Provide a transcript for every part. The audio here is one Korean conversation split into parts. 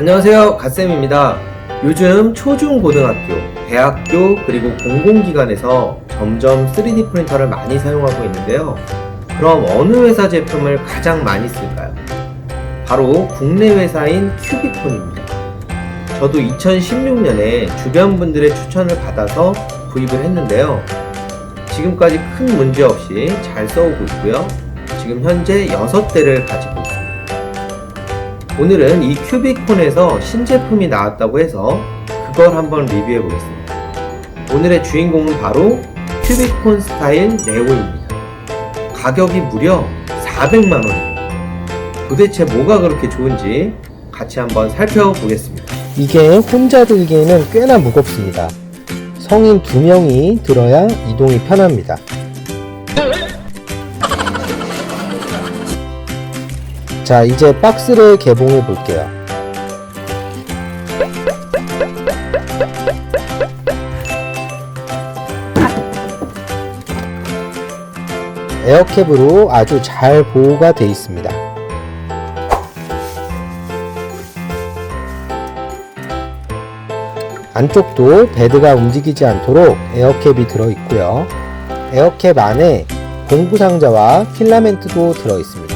안녕하세요. 갓쌤입니다. 요즘 초중고등학교, 대학교, 그리고 공공기관에서 점점 3D 프린터를 많이 사용하고 있는데요. 그럼 어느 회사 제품을 가장 많이 쓸까요? 바로 국내 회사인 큐비콘입니다. 저도 2016년에 주변 분들의 추천을 받아서 구입을 했는데요. 지금까지 큰 문제 없이 잘 써오고 있고요. 지금 현재 6대를 가지고 있습니다. 오늘은 이 큐비콘에서 신제품이 나왔다고 해서 그걸 한번 리뷰해 보겠습니다. 오늘의 주인공은 바로 큐비콘 스타일 네오입니다. 가격이 무려 400만 원입니다. 도대체 뭐가 그렇게 좋은지 같이 한번 살펴보겠습니다. 이게 혼자 들기에는 꽤나 무겁습니다. 성인 두 명이 들어야 이동이 편합니다. 자, 이제 박스를 개봉해 볼게요. 에어캡으로 아주 잘 보호가 되어 있습니다. 안쪽도 베드가 움직이지 않도록 에어캡이 들어 있고요. 에어캡 안에 공구 상자와 필라멘트도 들어 있습니다.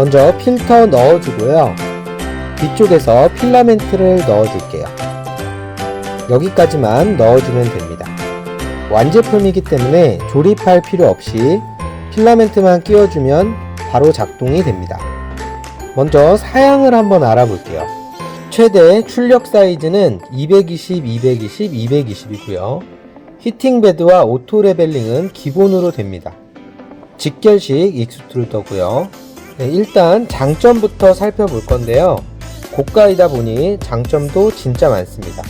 먼저 필터 넣어주고요. 뒤쪽에서 필라멘트를 넣어줄게요. 여기까지만 넣어주면 됩니다. 완제품이기 때문에 조립할 필요 없이 필라멘트만 끼워주면 바로 작동이 됩니다. 먼저 사양을 한번 알아볼게요. 최대 출력 사이즈는 220, 220, 220이고요. 히팅 베드와 오토 레벨링은 기본으로 됩니다. 직결식 익스트루더고요. 네, 일단 장점부터 살펴볼 건데요. 고가이다 보니 장점도 진짜 많습니다.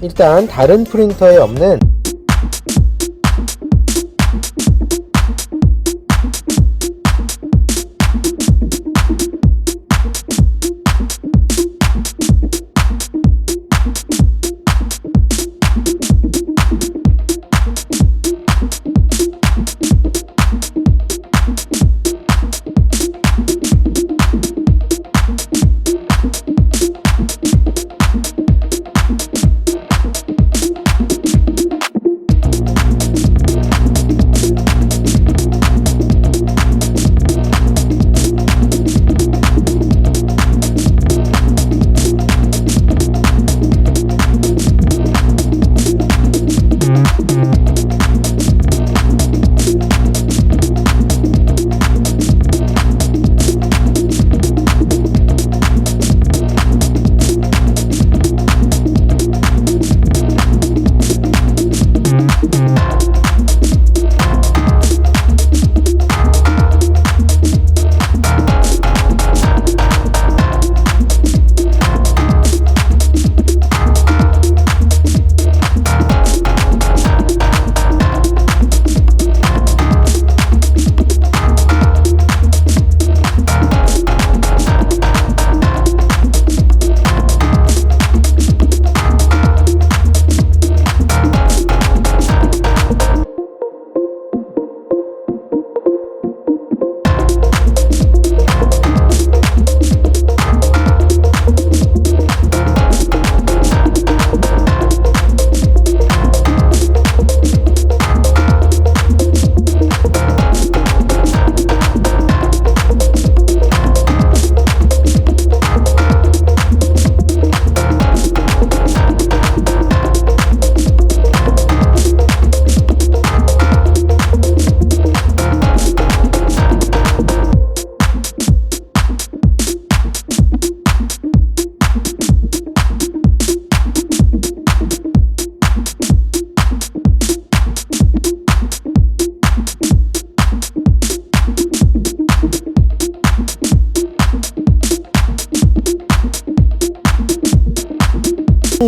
일단 다른 프린터에 없는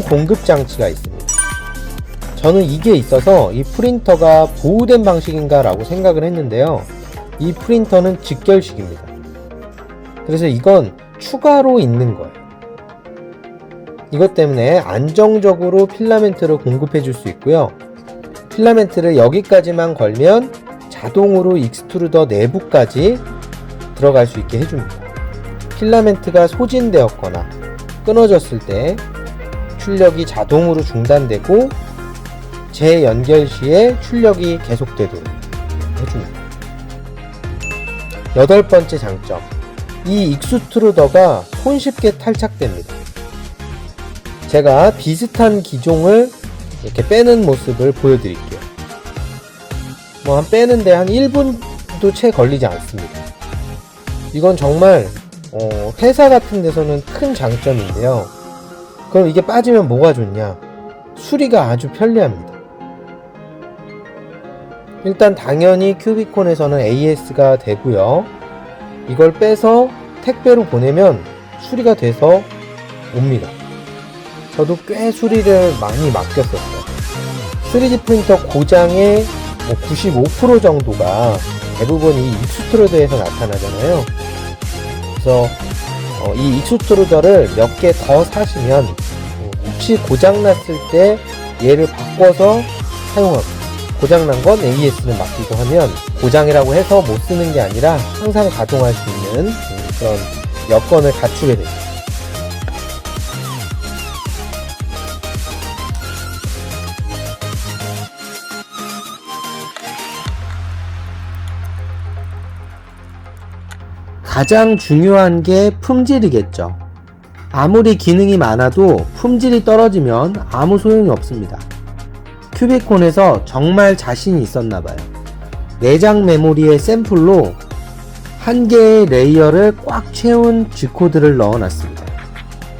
공급 장치가 있습니다. 저는 이게 있어서 이 프린터가 보호된 방식인가 라고 생각을 했는데요. 이 프린터는 직결식입니다. 그래서 이건 추가로 있는 거예요. 이것 때문에 안정적으로 필라멘트를 공급해 줄 수 있고요. 필라멘트를 여기까지만 걸면 자동으로 익스트루더 내부까지 들어갈 수 있게 해줍니다. 필라멘트가 소진되었거나 끊어졌을 때 출력이 자동으로 중단되고 재연결 시에 출력이 계속되도록 해줍니다. 여덟 번째 장점. 이 익스트루더가 손쉽게 탈착됩니다. 제가 비슷한 기종을 이렇게 빼는 모습을 보여드릴게요. 뭐 한 빼는데 한 1분도 채 걸리지 않습니다. 이건 정말 어, 회사 같은 데서는 큰 장점인데요. 그럼 이게 빠지면 뭐가 좋냐? 수리가 아주 편리합니다. 일단 당연히 큐비콘에서는 AS가 되고요. 이걸 빼서 택배로 보내면 수리가 돼서 옵니다. 저도 꽤 수리를 많이 맡겼었어요. 3D 프린터 고장의 뭐 95% 정도가 대부분 이 익스트루더에서 나타나잖아요. 그래서 어, 이 익스트루더를 몇 개 더 사시면 어, 혹시 고장 났을 때 얘를 바꿔서 사용하고 고장난 건 AS를 맡기고 하면 고장이라고 해서 못 쓰는 게 아니라 항상 가동할 수 있는 음, 그런 여건을 갖추게 됩니다. 가장 중요한 게 품질이겠죠. 아무리 기능이 많아도 품질이 떨어지면 아무 소용이 없습니다. 큐비콘에서 정말 자신이 있었나 봐요. 내장 메모리의 샘플로 한 개의 레이어를 꽉 채운 G코드를 넣어 놨습니다.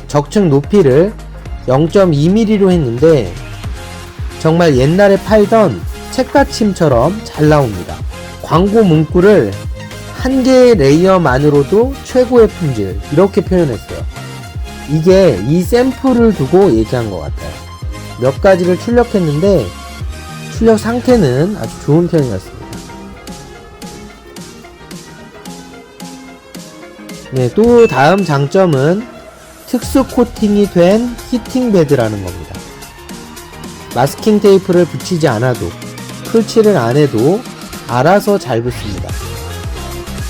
적층 높이를 0.2mm로 했는데 정말 옛날에 팔던 책받침처럼 잘 나옵니다. 광고 문구를 한 개의 레이어만으로도 최고의 품질 이렇게 표현했어요. 이게 이 샘플을 두고 얘기한 것 같아요. 몇 가지를 출력했는데 출력 상태는 아주 좋은 편이었습니다. 네, 또 다음 장점은 특수 코팅이 된 히팅 베드라는 겁니다. 마스킹 테이프를 붙이지 않아도 풀칠을 안 해도 알아서 잘 붙습니다.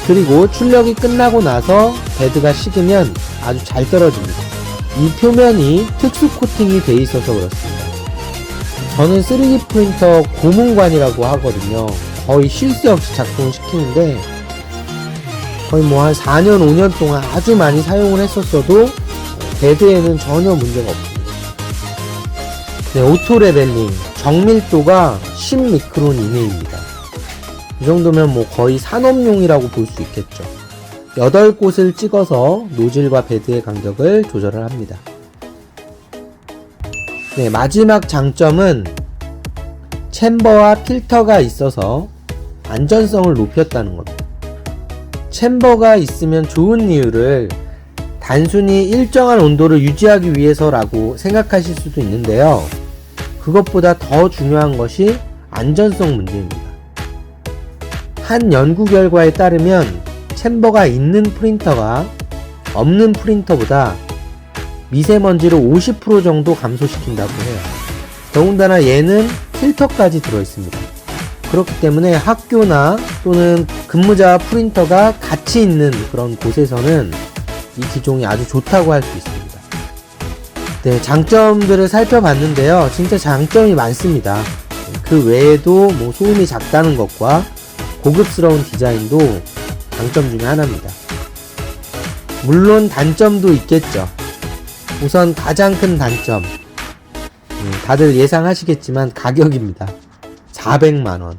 그리고 출력이 끝나고 나서 베드가 식으면 아주 잘 떨어집니다. 이 표면이 특수 코팅이 돼 있어서 그렇습니다. 저는 3D 프린터 고문관이라고 하거든요. 거의 쉴 새 없이 작동시키는데 거의 뭐 한 4년, 5년 동안 아주 많이 사용을 했었어도 베드에는 전혀 문제가 없습니다. 네, 오토 레벨링 정밀도가 10미크론 이내입니다. 이 정도면 뭐 거의 산업용이라고 볼 수 있겠죠. 8곳을 찍어서 노즐과 베드의 간격을 조절을 합니다. 네, 마지막 장점은 챔버와 필터가 있어서 안전성을 높였다는 겁니다. 챔버가 있으면 좋은 이유를 단순히 일정한 온도를 유지하기 위해서라고 생각하실 수도 있는데요. 그것보다 더 중요한 것이 안전성 문제입니다. 한 연구 결과에 따르면 챔버가 있는 프린터가 없는 프린터보다 미세먼지를 50% 정도 감소시킨다고 해요. 더군다나 얘는 필터까지 들어있습니다. 그렇기 때문에 학교나 또는 근무자 프린터가 같이 있는 그런 곳에서는 이 기종이 아주 좋다고 할 수 있습니다. 네, 장점들을 살펴봤는데요. 진짜 장점이 많습니다. 그 외에도 뭐 소음이 작다는 것과 고급스러운 디자인도 장점 중에 하나입니다. 물론 단점도 있겠죠. 우선 가장 큰 단점. 음, 다들 예상하시겠지만 가격입니다. 400만원.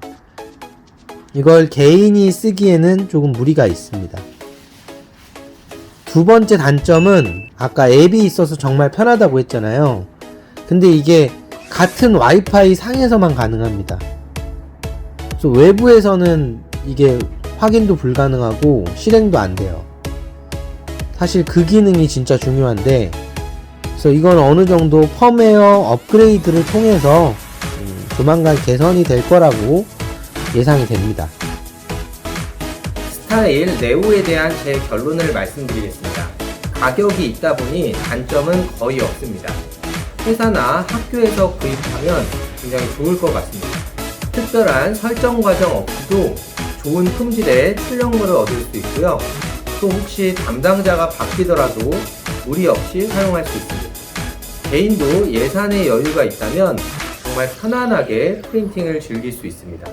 이걸 개인이 쓰기에는 조금 무리가 있습니다. 두 번째 단점은 아까 앱이 있어서 정말 편하다고 했잖아요. 근데 이게 같은 와이파이 상에서만 가능합니다. 그래서 외부에서는 이게 확인도 불가능하고 실행도 안 돼요. 사실 그 기능이 진짜 중요한데, 그래서 이건 어느 정도 펌웨어 업그레이드를 통해서 음, 조만간 개선이 될 거라고 예상이 됩니다. 스타일 네오에 대한 제 결론을 말씀드리겠습니다. 가격이 있다 보니 단점은 거의 없습니다. 회사나 학교에서 구입하면 굉장히 좋을 것 같습니다. 특별한 설정 과정 없이도 좋은 품질의 출력물을 얻을 수 있고요. 또 혹시 담당자가 바뀌더라도 무리 없이 사용할 수 있습니다. 개인도 예산에 여유가 있다면 정말 편안하게 프린팅을 즐길 수 있습니다.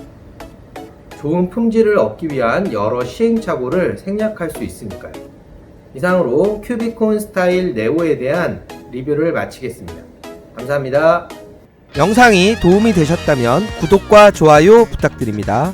좋은 품질을 얻기 위한 여러 시행착오를 생략할 수 있으니까요. 이상으로 큐비콘 스타일 네오에 대한 리뷰를 마치겠습니다. 감사합니다. 영상이 도움이 되셨다면 구독과 좋아요 부탁드립니다.